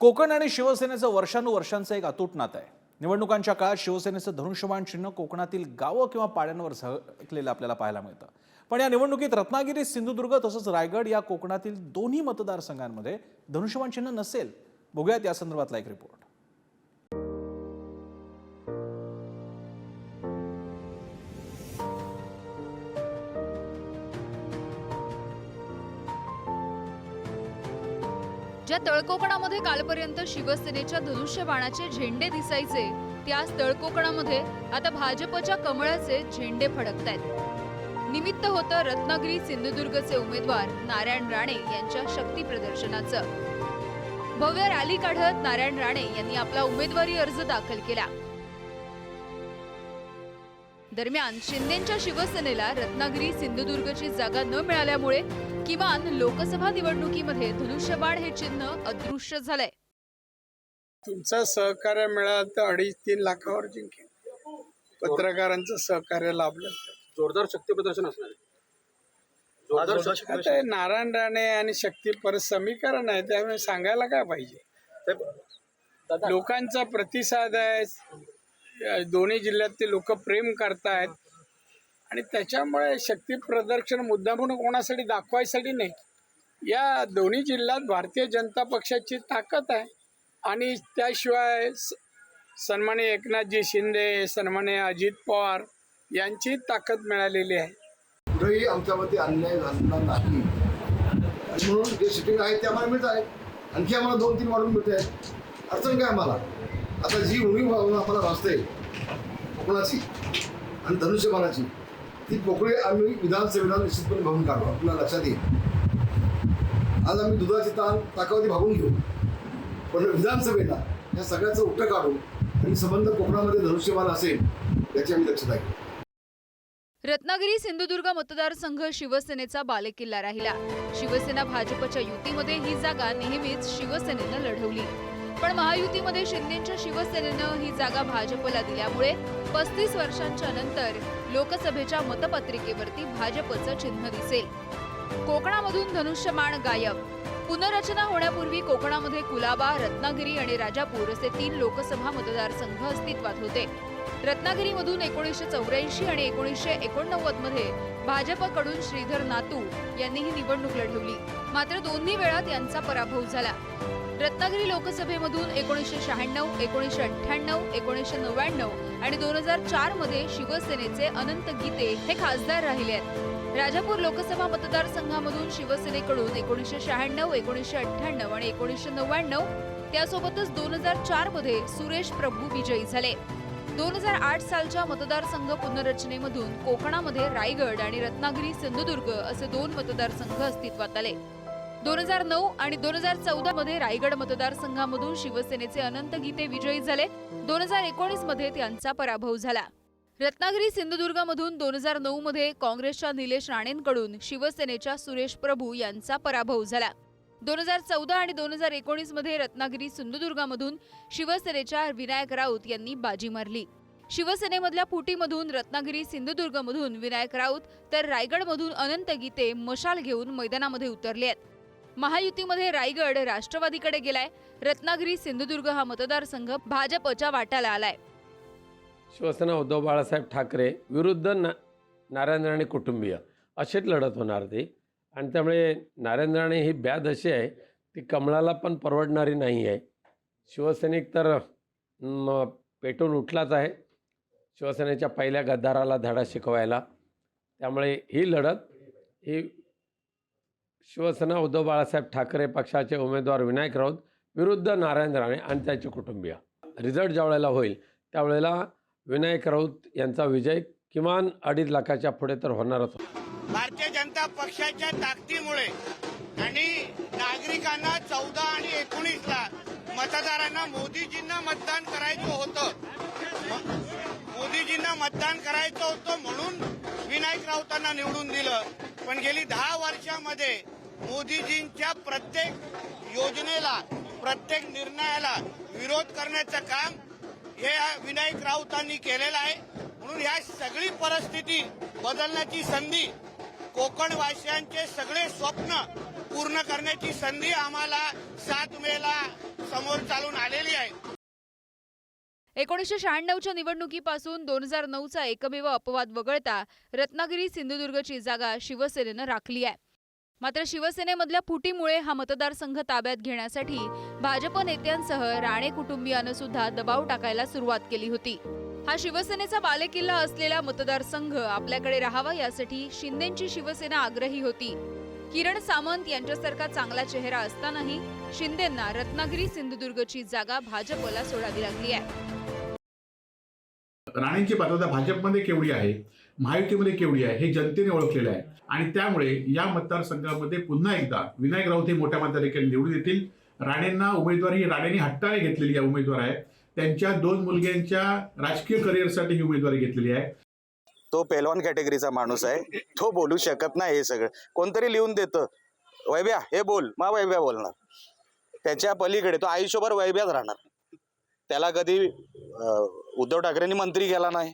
कोकण आणि शिवसेनेचं वर्षानुवर्षांचं एक अतूट नातं आहे. निवडणुकांच्या काळात शिवसेनेचं धनुष्यबाण चिन्ह कोकणातील गावं किंवा पाड्यांवर झळकलेलं आपल्याला पाहायला मिळतं. पण या निवडणुकीत रत्नागिरी सिंधुदुर्ग तसंच रायगड या कोकणातील दोन्ही मतदारसंघांमध्ये धनुष्यबाण चिन्ह नसेल. बघूयात या संदर्भातला एक रिपोर्ट ज्या तळकोकणामध्ये कालपर्यंत शिवसेनेच्या धनुष्यबाणाचे झेंडे दिसायचे त्याच तळकोकणामध्ये आता भाजपच्या कमळाचे झेंडे फडकतायत. निमित्त होतं रत्नागिरी सिंधुदुर्गचे उमेदवार नारायण राणे यांच्या शक्ती प्रदर्शनाचं. भव्य रॅली काढत नारायण राणे यांनी आपला उमेदवारी अर्ज दाखल केला. दरम्यान शिंदेच्या शिवसेनेला रत्नागिरी सिंधुदुर्गची जागा न मिळाल्यामुळे किमान लोकसभा निवडणुकीमध्ये धनुष्यबाण हे चिन्ह अदृश्य झालंय. तुमचं सहकार्य मिळालं तर अडीच तीन लाखावर जिंकेल. पत्रकारांचं सहकार्य लाभलं. जोरदार शक्ती प्रदर्शन असणार आता हे नारायण राणे आणि शक्ती परत समीकरण आहे त्यामुळे सांगायला काय पाहिजे? दादा. लोकांचा प्रतिसाद आहे दोन्ही जिल्ह्यातले लोक प्रेम करतायत. आणि त्याच्यामुळे शक्ती प्रदर्शन मुद्दा म्हणून कोणासाठी दाखवायसाठी नाही. या दोन्ही जिल्ह्यात भारतीय जनता पक्षाची ताकद आहे. आणि त्याशिवाय स- सन्माननीय एकनाथजी शिंदे सन्माननीय अजित पवार यांची ताकद मिळालेली आहे. कुठेही आमच्यावरती अन्याय झालेला नाही. आणि म्हणून जे सिटिंग आहे ते आम्हाला मिळत आहे. आणखी आम्हाला दोन तीन वाढून मिळते आहे अडचण काय आम्हाला? आता जी उणीव भावना आम्हाला भासते कोकणाची आणि धनुष्यबाणाची. ती पोकळी आम्ही विधानसभेला निश्चितपणे भागून काढू. आपल्या लक्षात येईल. आज आम्ही दुधाची ताण ताकावती भागून घेऊ. पण विधानसभेला या सगळ्याचं उपट काढू आणि संबंध कोकणामध्ये धनुष्यबाण असेल याची आम्ही दक्षता घेऊ. रत्नागिरी सिंधुदुर्ग मतदारसंघ शिवसेनेचा बालेकिल्ला राहिला. शिवसेना भाजपच्या युतीमध्ये ही जागा नेहमीच शिवसेनेनं लढवली. पण महायुतीमध्ये शिंदेच्या शिवसेनेनं ही जागा भाजपला दिल्यामुळे पस्तीस वर्षांच्या नंतर लोकसभेच्या मतपत्रिकेवरती भाजपचं चिन्ह दिसेल. कोकणामधून धनुष्यमाण गायब. पुनर्रचना होण्यापूर्वी कोकणामध्ये कुलाबा रत्नागिरी आणि राजापूर असे तीन लोकसभा मतदारसंघ अस्तित्वात होते. रत्नागिरीमधून एकोणीसशे चौऱ्याऐंशी आणि एकोणीसशे एकोणनव्वदमध्ये भाजपकडून श्रीधर नातू यांनी ही निवडणूक लढवली. मात्र दोन्ही वेळात यांचा पराभव झाला. रत्नागिरी लोकसभेमधून एकोणीसशे शहाण्णव एकोणीसशे अठ्ठ्याण्णव एकोणीसशे नव्याण्णव आणि दोन हजार चारमध्ये शिवसेनेचे अनंत गीते हे खासदार राहिले आहेत. राजापूर लोकसभा मतदारसंघामधून शिवसेनेकडून एकोणीसशे शहाण्णव एकोणीसशे अठ्ठ्याण्णव आणि एकोणीसशे नव्याण्णव त्यासोबतच दोन हजार चारमध्ये सुरेश प्रभू विजयी झाले. दोन हजार आठ सालच्या मतदारसंघ पुनर्रचनेमधून कोकणामध्ये रायगड आणि रत्नागिरी सिंधुदुर्ग असे दोन मतदारसंघ अस्तित्वात आले. दोन हजार नऊ आणि दोन हजार चौदा मध्ये रायगड मतदारसंघामधून शिवसेनेचे अनंत गीते विजयी झाले. दोन हजार एकोणीसमध्ये त्यांचा पराभव झाला. रत्नागिरी सिंधुदुर्गमधून दोन हजार नऊ मध्ये काँग्रेसच्या निलेश राणेंकडून शिवसेनेच्या सुरेश प्रभू यांचा पराभव झाला. दोन हजार चौदा आणि दोन हजार एकोणीसमध्ये रत्नागिरी सिंधुदुर्गामधून शिवसेनेच्या विनायक राऊत यांनी बाजी मारली. शिवसेनेमधल्या फुटीमधून रत्नागिरी सिंधुदुर्गमधून विनायक राऊत तर रायगडमधून अनंत गीते मशाल घेऊन मैदानामध्ये उतरले आहेत. महायुतीमध्ये रायगड राष्ट्रवादीकडे गेलाय. रत्नागिरी सिंधुदुर्ग हा मतदारसंघ भाजपच्या वाट्याला आलाय. शिवसेना उद्धव बाळासाहेब ठाकरे विरुद्ध ना नारायण राणे कुटुंबीय. अशीच लढत होणार ती. आणि त्यामुळे नारायण राणे ही ब्याद अशी आहे ती कमळाला पण परवडणारी नाही आहे. शिवसैनिक तर पेटून उठलाच आहे. शिवसेनेच्या पहिल्या गद्दाराला धडा शिकवायला. त्यामुळे ही लढत ही शिवसेना उद्धव बाळासाहेब ठाकरे पक्षाचे उमेदवार विनायक राऊत विरुद्ध नारायण राणे आणि त्याचे कुटुंबीय. रिझल्ट ज्यावेळेला होईल त्यावेळेला विनायक राऊत यांचा विजय किमान अडीच लाखाच्या पुढे तर होणारच होता भारतीय जनता पक्षाच्या ताकदीमुळे आणि नागरिकांना चौदा आणि एकोणीस लाख मतदारांना मोदीजींना मतदान करायचं होतं. मोदीजींना मतदान करायचं होतं म्हणून विनायक राऊतांना निवडून दिलं. पण गेली दहा वर्षामध्ये मोदीजींच्या प्रत्येक योजनेला प्रत्येक निर्णयाला विरोध करण्याचं काम हे विनायक राऊतांनी केलेलं आहे. म्हणून ह्या सगळी परिस्थिती बदलण्याची संधी कोकणवासियांचे सगळे स्वप्न पूर्ण करण्याची संधी आम्हाला सात मेला समोर चालून आलेली आहे. एकोणीसशे शहाण्णवच्या निवडणुकीपासून दोन हजार नऊचा एकमेव अपवाद वगळता रत्नागिरी सिंधुदुर्गची जागा शिवसेनेनं राखली आहे. मात्र शिवसेनेमधल्या फुटीमुळे हा मतदारसंघ ताब्यात घेण्यासाठी भाजप नेत्यांसह राणे कुटुंबियानं सुद्धा दबाव टाकायला सुरुवात केली होती. हा शिवसेनेचा बालेकिल्ला असलेला मतदारसंघ आपल्याकडे राहावा यासाठी शिंदेची शिवसेना आग्रही होती. किरण सामंत यांच्यासारखा चांगला चेहरा असतानाही शिंदेंना रत्नागिरी सिंधुदुर्गची जागा भाजपला सोडावी लागली आहे. राणेंची पात्रता भाजपमध्ये केवढी आहे? महायुतीमध्ये केवढी आहे हे जनतेने ओळखलेलं आहे. आणि त्यामुळे या मतदारसंघामध्ये पुन्हा एकदा विनायक राऊत हे मोठ्या मताधिकारी निवडून येतील. राणेंना उमेदवारी राणेंनी हट्टाने घेतलेली या उमेदवार आहे त्यांच्या दोन मुलग्यांच्या राजकीय करिअरसाठी ही उमेदवारी घेतलेली आहे. तो पेलवान कॅटेगरीचा माणूस आहे. तो बोलू शकत नाही हे सगळं. कोणतरी लिहून देतं. वैभ्या हे बोल. मा वैभ्या बोलणार. त्याच्या पलीकडे तो आयुष्यभर वैभ्याच राहणार. त्याला कधी उद्धव ठाकरेंनी मंत्री केला नाही.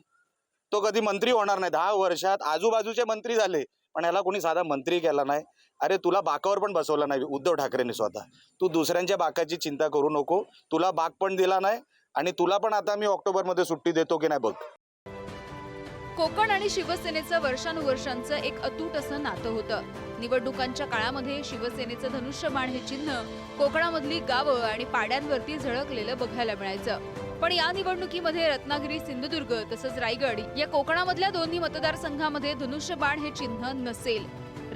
तो कधी मंत्री होणार नाही. दहा वर्षात आजूबाजूचे मंत्री झाले पण याला कोणी साधा मंत्री केला नाही. अरे तुला बाकावर पण बसवला नाही. उद्धव ठाकरेंनी स्वतः. तू दुसऱ्यांच्या बाकाची चिंता करू नको. तुला बाक पण दिला नाही आणि तुला पण आता मी ऑक्टोबरमध्ये सुट्टी देतो की नाही बघ. कोकण आणि शिवसेनेचं वर्षानुवर्षांचं एक अतूट असं नातं होतं. निवडणुकांच्या काळामध्ये शिवसेनेचं धनुष्यबाण हे चिन्ह कोकणामधली गावं आणि पाड्यांवरती झळकलेलं बघायला मिळायचं. पण या निवडणुकीमध्ये रत्नागिरी सिंधुदुर्ग तसंच रायगड या कोकणामधल्या दोन्ही मतदारसंघामध्ये धनुष्यबाण हे चिन्ह नसेल.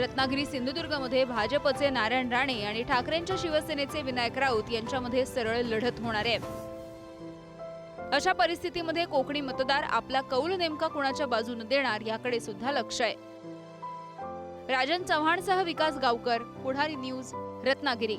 रत्नागिरी सिंधुदुर्गमध्ये भाजपचे नारायण राणे आणि ठाकरेंच्या शिवसेनेचे विनायक राऊत यांच्यामध्ये सरळ लढत होणार आहे. अशा परिस्थितीमध्ये कोकणी मतदार आपला कौल नेमका कुणाच्या बाजूने देणार याकडे सुद्धा लक्ष आहे. राजन चव्हाणसह विकास गावकर पुढारी न्यूज रत्नागिरी.